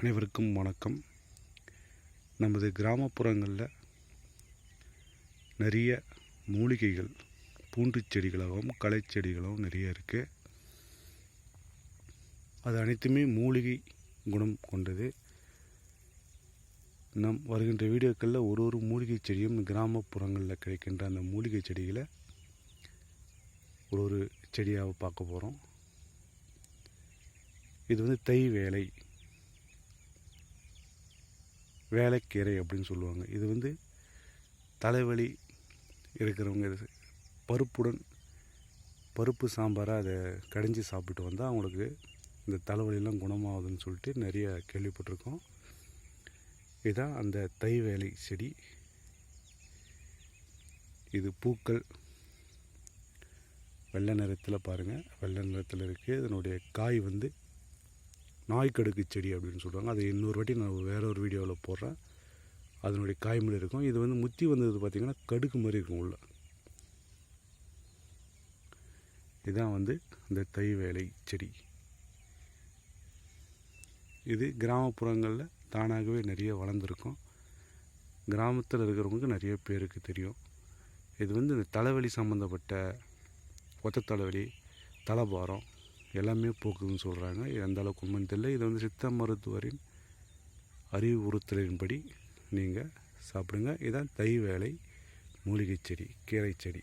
அனைவருக்கும் வணக்கம். நமது கிராமப்புறங்களில் நிறைய மூலிகைகள் பூண்டு செடிகளாகவும் களை செடிகளாகவும் நிறைய இருக்குது அது அனைத்துமே மூலிகை குணம் கொண்டது. நம் வருகின்ற வீடியோக்களில் ஒரு ஒரு மூலிகை செடியும் கிராமப்புறங்களில் கிடைக்கின்ற அந்த மூலிகை செடிகளை ஒரு ஒரு செடியாக பார்க்க போகிறோம் இது வந்து தை வேலை. வேலைக்கீரை அப்படின்னு சொல்லுவாங்க. இது வந்து தலைவலி இருக்கிறவங்க இது பருப்புடன் பருப்பு சாம்பாராக அதை கடைஞ்சி சாப்பிட்டு வந்தால் அவங்களுக்கு இந்த தலைவலிலாம் குணமாகுதுன்னு சொல்லிட்டு நிறைய கேள்விப்பட்டிருக்கோம். இதுதான் அந்த தை வேலை செடி. இது பூக்கள். வெள்ளை நிறத்தில் பாருங்கள் வெள்ளை நிறத்தில் இருக்குது இதனுடைய காய் வந்து நாய்க்கடுக்கு செடி அப்படின்னு சொல்லுவாங்க. அது இன்னொரு வாட்டி நான் வேற ஒரு வீடியோவில் போடுறேன். அதனுடைய காய்மொழி இருக்கும். இது வந்து முத்தி வந்தது பார்த்திங்கன்னா கடுக்கு மாதிரி இருக்கும் உள்ள. இதுதான் வந்து இந்த தை வேலை செடி. இது கிராமப்புறங்களில் தானாகவே நிறைய வளர்ந்துருக்கும். கிராமத்தில் இருக்கிறவங்களுக்கு நிறைய பேருக்கு தெரியும். இது வந்து இந்த தலைவலி சம்மந்தப்பட்ட ஒத்த தலைவலி தலைபாரம் எல்லாமே போக்குதுன்னு சொல்கிறாங்க இது எந்த அளவுக்கு உண்மைன்னு தெரியல. இது வந்து சித்த மருத்துவரின் அறிவுறுத்தலின்படி நீங்கள் சாப்பிடுங்க. இதுதான் தை வேலை மூலிகை செடி கீரை செடி.